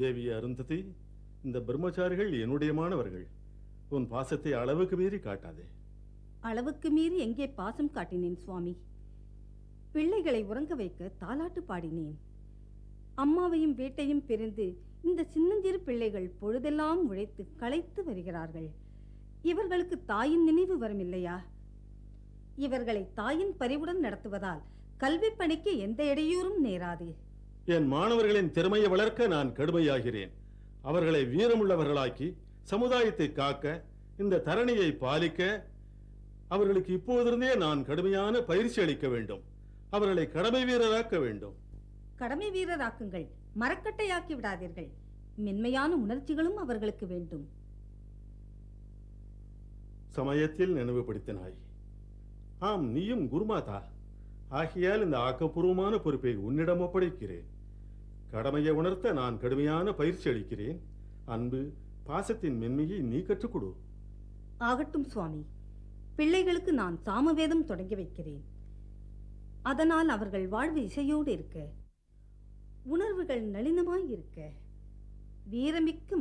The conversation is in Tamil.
தேவி அருந்ததி இந்த பிரம்மச்சாரிகள் என்னுடைய மாணவர்கள் உன் பாசத்தை அளவுக்கு மீறி காட்டாதே. அளவுக்கு மீறி எங்கே பாசம் காட்டினேன் சுவாமி? பிள்ளைகளை உறங்க வைக்க தாலாட்டு பாடினேன். அம்மாவையும் வீட்டையும் பிரிந்து இந்த சின்னஞ்சிறு பிள்ளைகள் பொழுதெல்லாம் உழைத்து களைத்து வருகிறார்கள். இவர்களுக்கு தாயின் நினைவு வரும் இல்லையா இவர்களை தாயின் பரிவுடன் நடத்துவதால் கல்வி பணிக்கு எந்த இடையூறும் நேராது. என் மாணவர்களின் திறமையை வளர்க்க நான் கடுமையாகிறேன். அவர்களை வீரமுள்ளவர்களாக்கி சமுதாயத்தை காக்க இந்த தரணியை பாலிக்க அவர்களுக்கு இப்போதிருந்தே நான் கடுமையான பயிற்சி அளிக்க வேண்டும். அவர்களை கடமை வீரராக்க வேண்டும். கடமை வீரராக்குங்கள். மரக்கட்டையாக்கி விடாதீர்கள். மென்மையான உணர்ச்சிகளும் அவர்களுக்கு வேண்டும். சமயத்தில் நினைவுபடுத்தினாய். ஆம் நீயும் குருமாதா. ஆகையால் இந்த ஆக்கப்பூர்வமான பொறுப்பை உன்னிடம் ஒப்படைக்கிறேன். கடமையை உணர்த்த நான் கடுமையான பயிற்சி அளிக்கிறேன். அன்பு பாசத்தின் மென்மையை நீ கற்றுக்கொடு. ஆகட்டும் சுவாமி. பிள்ளைகளுக்கு நான் சாமவேதம் தொடங்கி வைக்கிறேன். அதனால் அவர்கள் வாழ்வு இசையோடு இருக்க உணர்வுகள் நளினமாய் இருக்க வீரமிக்க